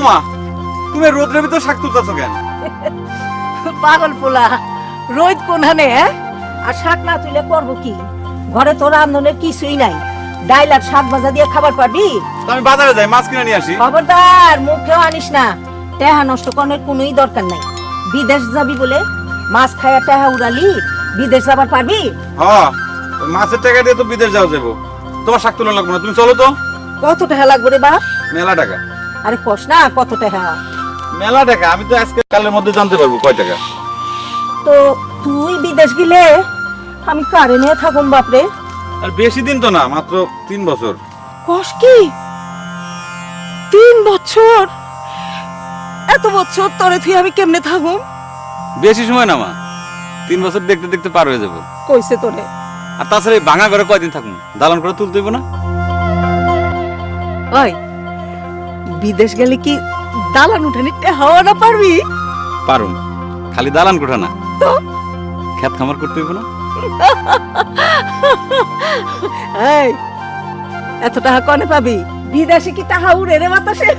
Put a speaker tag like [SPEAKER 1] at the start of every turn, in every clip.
[SPEAKER 1] ওমা তুমি রোদ্রের ভিতর শাক তুলতেছো কেন?
[SPEAKER 2] পাগল পোলা রোদ কোনখানে হ্যাঁ? আর শাক না তুলে করব কি? ঘরে রান্ধনের কিছুই নাই। ডাইল আর শাক ভাজা দিয়ে খাবার পাবি?
[SPEAKER 1] আমি বাজারে যাই মাছ কিনে নিয়ে আসি।
[SPEAKER 2] খবরদার মুখেও আনিস না। টেহা নষ্ট করার কোনোই দরকার নাই। বিদেশ যাবি বলে মাছ খায়া টেহা উড়ালি বিদেশ যাবার পারবি
[SPEAKER 1] হ মাছের টাকা দিয়ে তো বিদেশ যাওয়া যাব তোমার শাক তুলন লাগবে না তুমি চলো তো।
[SPEAKER 2] কত টাকা লাগবে রে বাপ?
[SPEAKER 1] মেলা টাকা।
[SPEAKER 2] আরে কস না কত টাকা?
[SPEAKER 1] মেলা টাকা আমি তো আজকে কালের মধ্যে জানতে পারব কয় টাকা।
[SPEAKER 2] তো তুই বিদেশ গেলে আমি কারে নিয়ে থাকুম বাপরে?
[SPEAKER 1] আর বেশি দিন তো না মাত্র তিন বছর।
[SPEAKER 2] কস কি? তিন বছর? এত বছর তরে তুই আমি কেমনে থাকুম?
[SPEAKER 1] বেশি সময় না মা তিন বছর দেখতে দেখতে পার হয়ে যাব।
[SPEAKER 2] কইছে তোরে।
[SPEAKER 1] আর তাছাড়া এই ভাঙা ঘরে কয়দিন থাকুন দালান করে তুলতে না?
[SPEAKER 2] ওই বিদেশ গেলে কি দালান উঠানি হাওয়া না পারবি?
[SPEAKER 1] পারুম খালি দালান কোঠা না।
[SPEAKER 2] তো?
[SPEAKER 1] খেত খামার করতে হইব না?
[SPEAKER 2] এই এত টাকা কনে পাবি? বিদেশে কি টাকা উড়ে রে বাতাসে?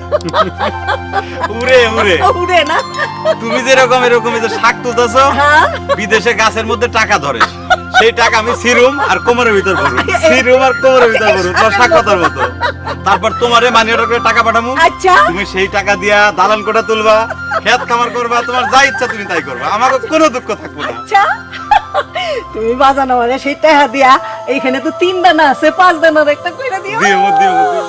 [SPEAKER 1] উরে উরে
[SPEAKER 2] উড়ে না।
[SPEAKER 1] তুমি যেরকম এরকম এই যে শাক তুলতেছো
[SPEAKER 2] হ্যাঁ।
[SPEAKER 1] বিদেশে গাছের মধ্যে টাকা ধরে। সেই টাকা আমি সিরুম আর কোমরের ভিতর ভরুম সিরুম আর কোমরের ভিতর ভরুম তোমার শাক কথার মতো। তারপর তোমারে মানি অর্ডার করে টাকা পাঠামু।
[SPEAKER 2] আচ্ছা।
[SPEAKER 1] তুমি সেই টাকা দিয়া দালাল কোটা তুলবা খেত খামার করবা তোমার যা ইচ্ছা তুমি তাই করবা। আমাকে কোনো দুঃখ থাকবে না।
[SPEAKER 2] আচ্ছা। তুমি বাজানো মানে সেই টাকা দিয়া এইখানে তো তিন দানা আছে পাঁচ দানার একটা কইরা দিও।
[SPEAKER 1] দিও দিও দিও।